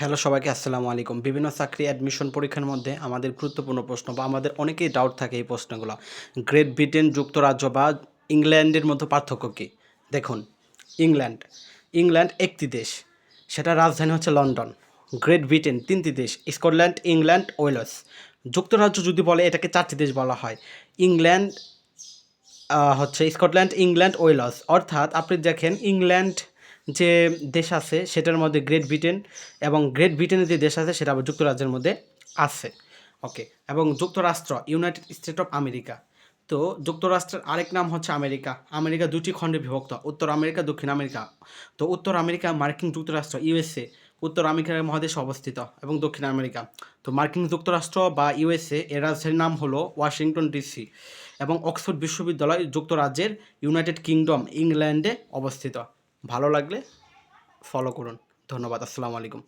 Hello সবাইকে, আসসালামু আলাইকুম। বিভিন্ন চাকরি অ্যাডমিশন পরীক্ষার মধ্যে আমাদের গুরুত্বপূর্ণ প্রশ্ন বা আমাদের অনেকেই ডাউট থাকে এই প্রশ্নগুলো। গ্রেট ব্রিটেন যুক্তরাজ্য বা ইংল্যান্ডের মধ্যে পার্থক্য কী? দেখুন, ইংল্যান্ড। ইংল্যান্ড একটি দেশ সেটা রাজধানী হচ্ছে লন্ডন। গ্রেট ব্রিটেন তিনটি দেশ, স্কটল্যান্ড, ইংল্যান্ড, ওয়েলস। যুক্তরাজ্য যদি বলে এটাকে চারটি দেশ বলা হয়, ইংল্যান্ড হচ্ছে স্কটল্যান্ড, ইংল্যান্ড, ওয়েলস। অর্থাৎ আপনি দেখেন ইংল্যান্ড যে দেশ আছে, সেটার মধ্যে গ্রেট ব্রিটেন এবং গ্রেট ব্রিটেনের যে দেশ আছে, সেটা আবার যুক্তরাজ্যের মধ্যে আছে। ওকে এবং যুক্তরাষ্ট্র ইউনাইটেড স্টেট অফ আমেরিকা তো যুক্তরাষ্ট্রের আরেক নাম হচ্ছে আমেরিকা। আমেরিকা দুটি খণ্ডে বিভক্ত, উত্তর আমেরিকা, দক্ষিণ আমেরিকা। তো উত্তর আমেরিকা, মার্কিন যুক্তরাষ্ট্র ইউএসএ উত্তর আমেরিকার মহাদেশে অবস্থিত এবং দক্ষিণ আমেরিকা। তো মার্কিন যুক্তরাষ্ট্র বা ইউএসএ এর রাজধানীর নাম হলো ওয়াশিংটন ডিসি এবং অক্সফোর্ড বিশ্ববিদ্যালয় যুক্তরাজ্যের ইউনাইটেড কিংডম ইংল্যান্ডে অবস্থিত। ভালো লাগলে ফলো করুন। ধন্যবাদ আসসালামু আলাইকুম।